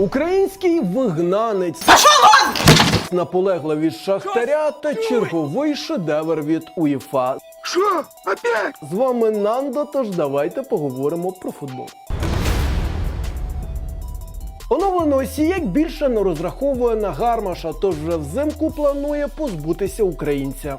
Український вигнанець. Наполегла від Шахтаря та черговий шедевр від УЄФА. Что? Опять? З вами Нандо, тож давайте поговоримо про футбол. Оновлено Осієк більше не розраховує на Гармаша, тож вже взимку планує позбутися українця.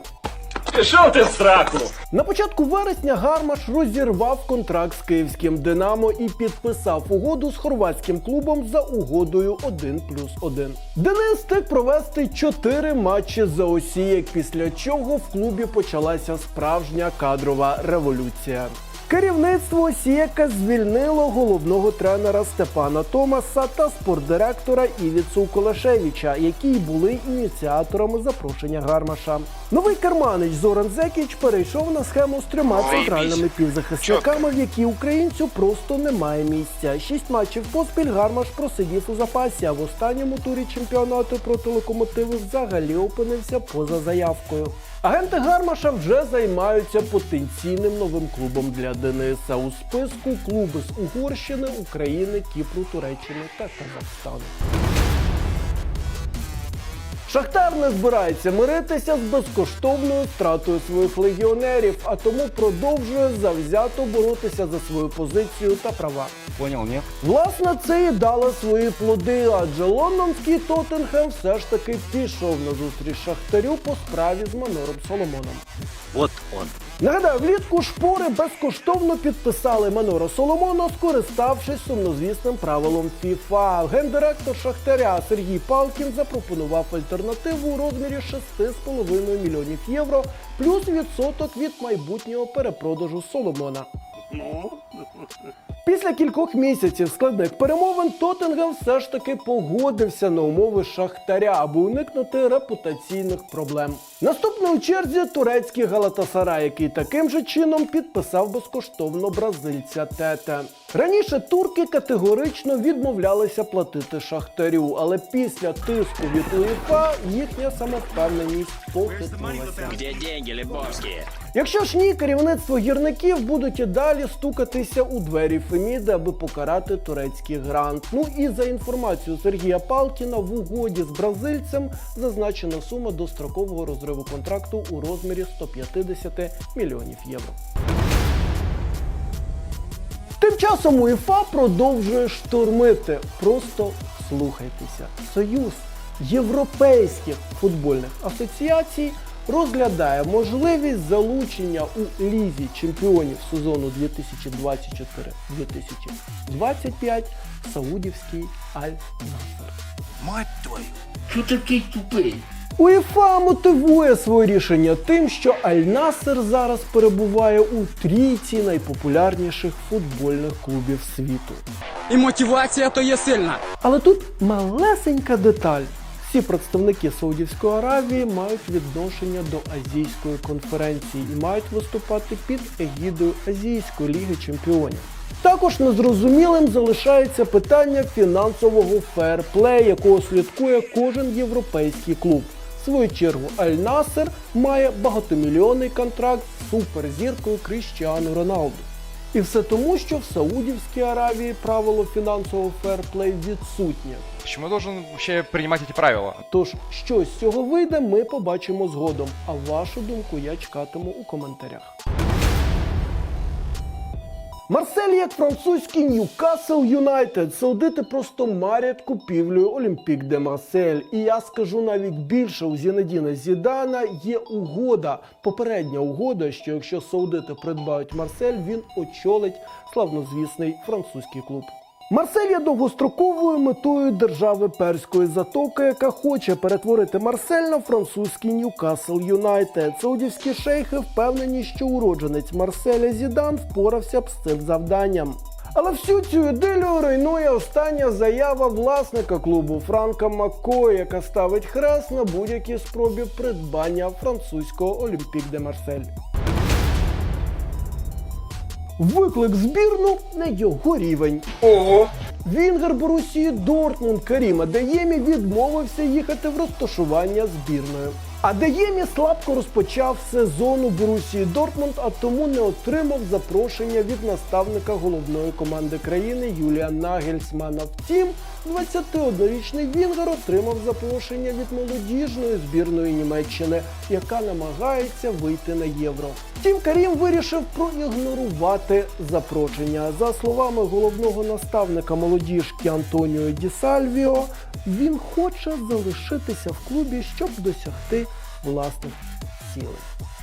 Пішов ти в сраку! На початку вересня Гармаш розірвав контракт з київським Динамо і підписав угоду з хорватським клубом за угодою 1 плюс 1. Денис встиг провести 4 матчі за Осієк, після чого в клубі почалася справжня кадрова революція. Керівництво Осіяка звільнило головного тренера Степана Томаса та спортдиректора Івіцу Кулашевича, які й були ініціаторами запрошення Гармаша. Новий керманич Зоран Зекіч перейшов на схему з трьома центральними півзахисниками, в якій українцю просто немає місця. Шість матчів поспіль Гармаш просидів у запасі, а в останньому турі чемпіонату проти локомотиви взагалі опинився поза заявкою. Агенти Гармаша вже займаються потенційним новим клубом для Дениса у списку клуби з Угорщини, України, Кіпру, Туреччини та Казахстану. Шахтар не збирається миритися з безкоштовною втратою своїх легіонерів, а тому продовжує завзято боротися за свою позицію та права. Понял, ні? Власне, це і дало свої плоди, адже лондонський Тоттенхем все ж таки пішов на зустріч Шахтарю по справі з Манором Соломоном. Вот он. Нагадаю, влітку шпори безкоштовно підписали Манора Соломона, скориставшись сумнозвісним правилом FIFA. Гендиректор Шахтаря Сергій Палкін запропонував альтернативу у розмірі 6,5 мільйонів євро, плюс відсоток від майбутнього перепродажу Соломона. Після кількох місяців складних перемовин Тоттенгем все ж таки погодився на умови Шахтаря, аби уникнути репутаційних проблем. Наступний у черзі турецький Галатасарай, який таким же чином підписав безкоштовно бразильця Тете. Раніше турки категорично відмовлялися платити Шахтарю, але після тиску від УЄФА їхня самовпевненість похитнулася. Где деньги, Лебовські? Якщо ж ні, керівництво гірників будуть і далі стукатися у двері Феміди, аби покарати турецький грант. Ну і за інформацією Сергія Палкіна, в угоді з бразильцем зазначена сума дострокового розриву контракту у розмірі 150 мільйонів євро. Тим часом УЄФА продовжує штурмити. Просто слухайтеся. Союз європейських футбольних асоціацій розглядає можливість залучення у лізі чемпіонів сезону 2024-2025 саудівський Аль-Насер. Мать твою. Что такой тупый? УЄФА мотивує своє рішення тим, що Аль-Насер зараз перебуває у трійці найпопулярніших футбольних клубів світу. І мотивація то є сильна. Але тут малесенька деталь. Всі представники Саудівської Аравії мають відношення до Азійської конференції і мають виступати під егідою Азійської ліги чемпіонів. Також незрозумілим залишається питання фінансового ферплею, якого слідкує кожен європейський клуб. В свою чергу Аль-Насер має багатомільйонний контракт з суперзіркою Кріщіану Роналду. І все тому, що в Саудівській Аравії правило фінансового ферплей відсутнє. Що ми должен ще приймати эти правила? Тож, що з цього вийде, ми побачимо згодом. А вашу думку я чекатиму у коментарях. Марсель як французький Ньюкасл Юнайтед. Саудити просто марять купівлею Олімпік де Марсель. І я скажу навіть більше у Зінедіна Зідана є угода, попередня угода, що якщо саудити придбають Марсель, він очолить славнозвісний французький клуб. Марсель є довгостроковою метою держави Перської затоки, яка хоче перетворити Марсель на французький Ньюкасл Юнайтед. Саудівські шейхи впевнені, що уродженець Марселя Зідан впорався б з цим завданням. Але всю цю ідилію руйнує остання заява власника клубу Франка Маккої, яка ставить хрест на будь-якій спробі придбання французького Олімпік де Марсель. Виклик збірну на його рівень. Ого. Вінгер Борусії Дортмунд Карім Адаємі відмовився їхати в розташування збірної. Адеємі слабко розпочав сезон у Борусії Дортмунд, а тому не отримав запрошення від наставника головної команди країни Юлія Нагельсмана. Втім, 21-річний Вінгер отримав запрошення від молодіжної збірної Німеччини, яка намагається вийти на євро. Втім, Карім вирішив проігнорувати запрошення. За словами головного наставника молодіжки Антоніо Ді Сальвіо, він хоче залишитися в клубі, щоб досягти власних цілей.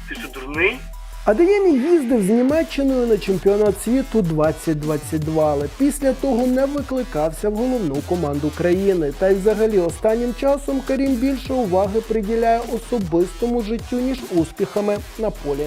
Ти що, дурний? Адеємі їздив з Німеччиною на чемпіонат світу 2022, але після того не викликався в головну команду країни. Та й взагалі останнім часом Карім більше уваги приділяє особистому життю, ніж успіхами на полі.